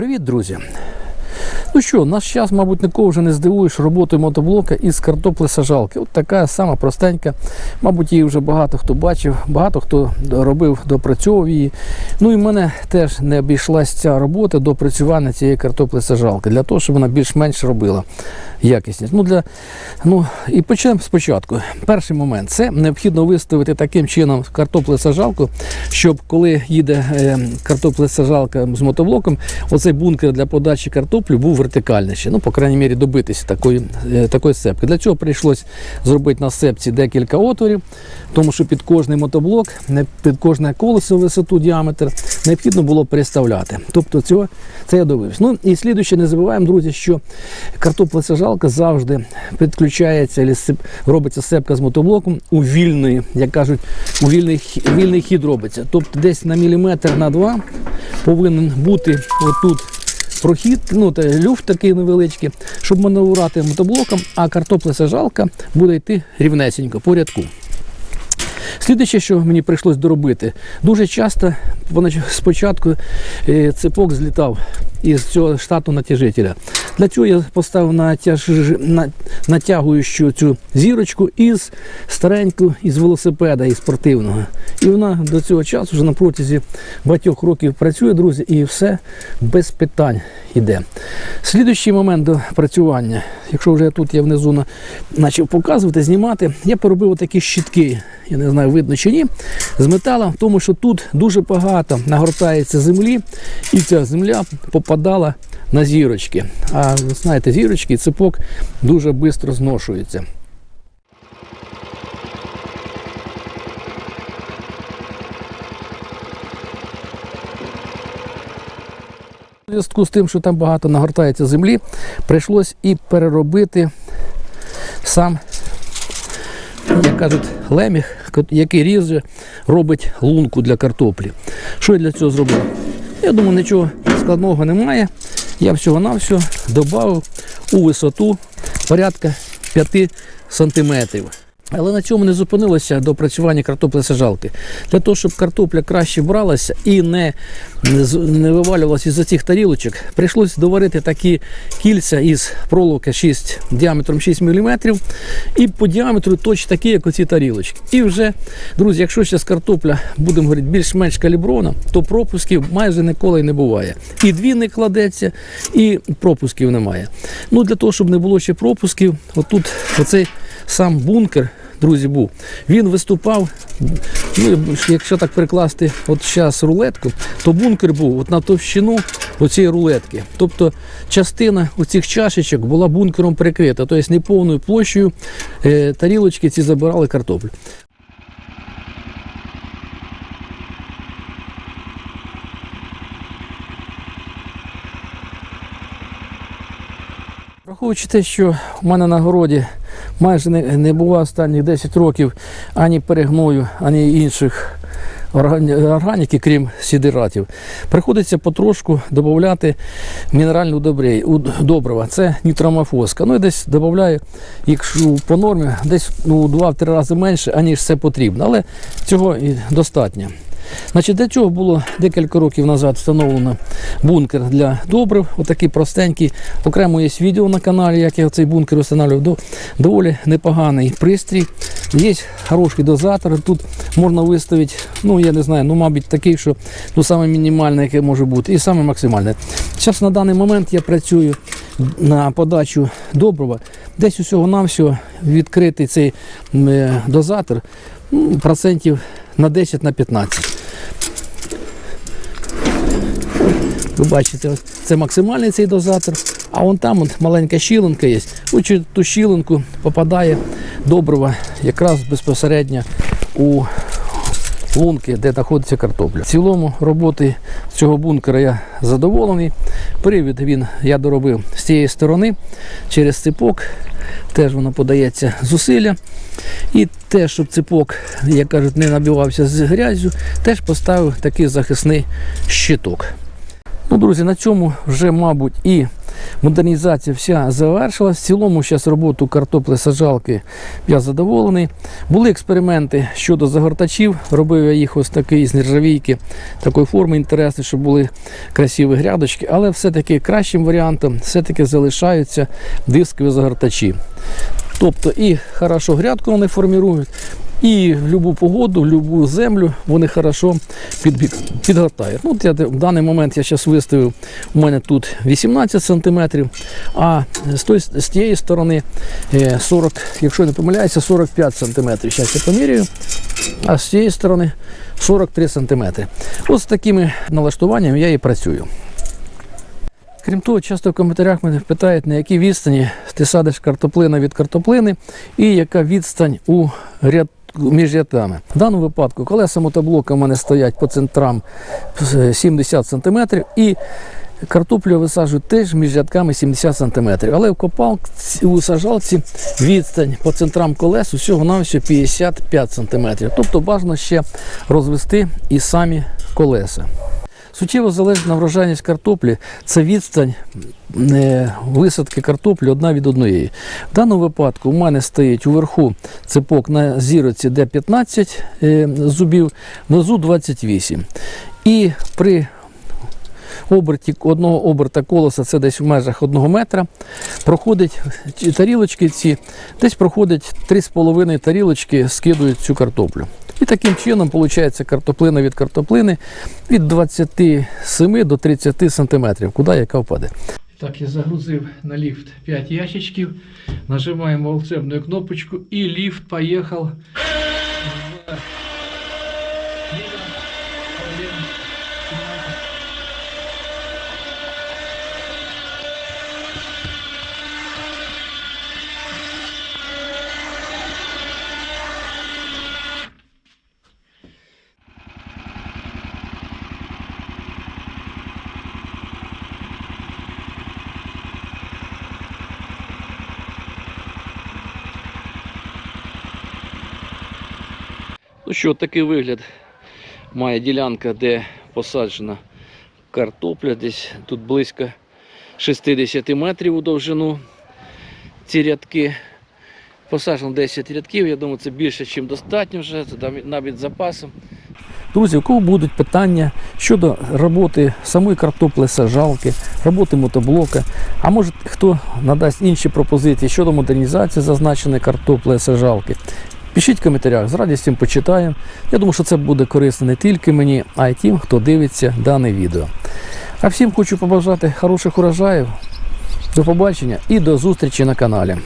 Привіт, друзі! Ну що, наш час, мабуть, нікого вже не здивуєш роботою мотоблока із картопли сажалки. От така сама простенька. Мабуть, її вже багато хто бачив, багато хто робив, допрацьовував її. Ну і в мене теж не обійшлася ця робота до опрацювання цієї картоплесажалки, для того, щоб вона більш-менш робила якісність. Ну, для, ну, і почнемо спочатку. Перший момент це необхідно виставити таким чином картоплесажалку, щоб коли їде е, картоплесажалка з мотоблоком, оцей бункер для подачі картоплі був вертикальніший. Ну, по крайній мірі, добитися такої, е, такої сцепки. Для цього прийшлось зробити на сцепці декілька отворів, тому що під кожний мотоблок, під кожне колесо висоту діаметр необхідно було переставляти. Тобто цього це я довився. Ну і слідуюче, не забуваємо, друзі, що картоплесажалка завжди підключається, робиться сцепка з мотоблоком у вільний, як кажуть, у вільний, вільний хід робиться. Тобто десь на міліметр на два повинен бути отут прохід, ну та люфт такий невеличкий, щоб маневрувати мотоблоком, а картоплесажалка буде йти рівнесенько по рядку. Слідуюче, що мені прийшлось доробити, дуже часто спочатку е, цепок злітав із цього штату натяжителя. Для цього я поставив натяж, натягуючу цю зірочку із стареньку із велосипеда із спортивного. І вона до цього часу вже на протязі багатьох років працює, друзі, і все без питань йде. Слідуючий момент до працювання, якщо вже тут я внизу почав показувати, знімати, я поробив такі щітки, я не знаю, видно чи ні, з металу, тому що тут дуже багато нагортається землі, і ця земля попадала на зірочки. А знаєте, зірочки і цепок дуже швидко зношуються. У зв'язку з тим, що там багато нагортається землі, прийшлось і переробити сам, як кажуть, леміх, який ріже, робить лунку для картоплі. Що я для цього зробив? Я думаю, нічого складного немає. Я всього-навсього додав у висоту порядка 5 сантиметрів. Але на цьому не зупинилося до опрацювання картоплесажалки. Для того, щоб картопля краще бралася і не, не, вивалювалася із цих тарілочок, прийшлось доварити такі кільця із проволоки 6 діаметром 6 мм і по діаметру точно такі, як оці тарілочки. І вже, друзі, якщо зараз картопля, будемо говорити, більш-менш калібрована, то пропусків майже ніколи не буває. І дві не кладеться, і пропусків немає. Ну, для того, щоб не було ще пропусків, отут оцей сам бункер, друзі, був. Він виступав, ну, якщо так перекласти от зараз рулетку, то бункер був от на товщину оцієї рулетки. Тобто частина оцих чашечок була бункером прикрита, тобто не повною площею е, тарілочки ці забирали картоплю. Враховуючи те, що в мене на городі майже не, не було останніх 10 років ані перегною, ані інших органі- органіки, крім сідератів, приходиться потрошку додати мінеральну добрива. Це нітромофоска. Ну і десь додаю, якщо по нормі, десь ну, у 2-3 рази менше, аніж це потрібно. Але цього і достатньо. Значить, для цього було декілька років назад встановлено бункер для добрив. Отакий простенький. Окремо є відео на каналі, як я цей бункер встановлював. Доволі непоганий пристрій. Є хороший дозатор. Тут можна виставити, ну я не знаю, ну мабуть такий, що ну саме мінімальне, яке може бути, і саме максимальне. Зараз на даний момент я працюю на подачу добрива. Десь усього-навсього відкритий цей е, дозатор ну, процентів на 10 на 15. Ви бачите, це максимальний цей дозатор, а вон там от маленька щілинка є. У цю- ту щілинку попадає добрива якраз безпосередньо у лунки, де знаходиться картопля. В цілому роботи цього бункера я задоволений. Привід він я доробив з цієї сторони через ципок. Теж воно подається зусилля. І теж, щоб ципок, як кажуть, не набивався з грязю, теж поставив такий захисний щиток. Друзі, на цьому вже, мабуть, і Модернізація вся завершилась. В цілому зараз роботу картоплі саджалки я задоволений. Були експерименти щодо загортачів. Робив я їх ось такий з нержавійки, такої форми інтересної, щоб були красиві грядочки. Але все-таки кращим варіантом все-таки залишаються дискові загортачі. Тобто і хорошо грядку вони формують, і в будь-яку погоду, в будь-яку землю вони хорошо під, підгортають. От я, в даний момент я зараз виставив, у мене тут 18 см, а з, той, з тієї сторони е, 40, якщо не помиляюся, 45 см. Зараз я поміряю, а з цієї сторони 43 см. Ось з такими налаштуваннями я і працюю. Крім того, часто в коментарях мене питають, на якій відстані ти садиш картоплина від картоплини і яка відстань у ряд між рятами. В даному випадку колеса мотоблока в мене стоять по центрам е, 70 см і картоплю висаджую теж між рядками 70 см. Але в копалці у сажалці відстань по центрам колес усього на 55 см. Тобто бажано ще розвести і самі колеса. Суттєво залежна врожайність картоплі це відстань висадки картоплі одна від одної. В даному випадку у мене стоїть уверху цепок на зіроці, де 15 е, зубів, внизу 28. І при оберті одного оберта колеса, це десь в межах 1 метра, проходить тарілочки ці, десь проходить 3,5 тарілочки, скидують цю картоплю. І таким чином виходить картоплина від картоплини від 27 до 30 сантиметрів, куди яка впаде. Так, я загрузив на ліфт 5 ящичків, нажимаємо волшебну кнопочку і ліфт поїхав. Ну що, такий вигляд має ділянка, де посаджена картопля, десь тут близько 60 метрів у довжину ці рядки. Посаджено 10 рядків, я думаю, це більше, ніж достатньо вже, навіть- запасом. Друзі, у кого будуть питання щодо роботи самої картоплі саджалки, роботи мотоблока, а може хто надасть інші пропозиції щодо модернізації зазначеної картоплі саджалки, пишіть в коментарях, з радістю почитаємо. Я думаю, що це буде корисно не тільки мені, а й тим, хто дивиться дане відео. А всім хочу побажати хороших урожаїв. До побачення і до зустрічі на каналі.